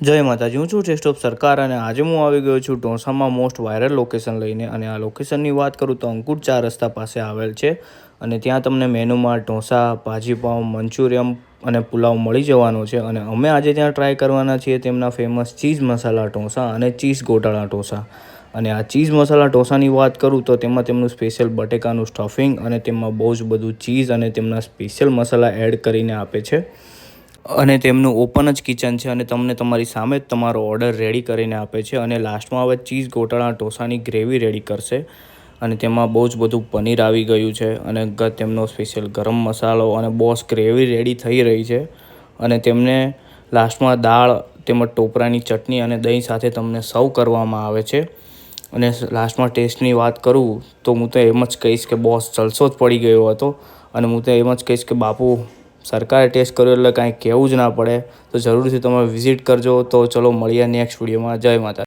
જય માતાજી, હું છું ટેસ્ટ ઓફ સરકાર અને આજે હું આવી ગયો છું ઢોંસામાં મોસ્ટ વાયરલ લોકેશન લઈને અને આ લોકેશનની વાત કરું તો અંકુર ચાર રસ્તા પાસે આવેલ છે અને ત્યાં તમને મેનુમાં ઢોંસા ભાજીપાઉં મંચુરિયમ અને પુલાવ મળી જવાનો છે અને અમે આજે ત્યાં ટ્રાય કરવાના છીએ તેમના ફેમસ ચીઝ મસાલા ઢોસા અને ચીઝ ગોટાળા ઢોસા. અને આ ચીઝ મસાલા ઢોસાની વાત કરું તો તેમાં તેમનું સ્પેશિયલ બટેકાનું સ્ટફિંગ અને તેમાં બહુ જ બધું ચીઝ અને તેમના સ્પેશિયલ મસાલા એડ કરીને આપે છે. અને તેમનું ઓપન જ કિચન છે અને તમને તમારી સામે જ તમારો ઓર્ડર રેડી કરીને આપે છે અને લાસ્ટમાં હવે ચીઝ ગોટાળા ઢોસાની ગ્રેવી રેડી કરશે. અને તેમાં બહુ જ બધું પનીર આવી ગયું છે અને તેમનો સ્પેશિયલ ગરમ મસાલો અને બોસ ગ્રેવી રેડી થઈ રહી છે. અને તેમને લાસ્ટમાં દાળ તેમજ ટોપરાની ચટણી અને દહીં સાથે તમને સર્વ કરવામાં આવે છે. અને લાસ્ટમાં ટેસ્ટની વાત કરું તો હું તો એમ જ કહીશ કે બોસ જલસો જ પડી ગયો હતો. અને હું તો એમ જ કહીશ કે બાપુ સરકારે ટેસ્ટ કર્યો એટલે કાંઈ કહેવું જ ના પડે. તો જરૂરથી તમે વિઝિટ કરજો. તો ચલો મળીએ નેક્સ્ટ વિડીયોમાં જય માતા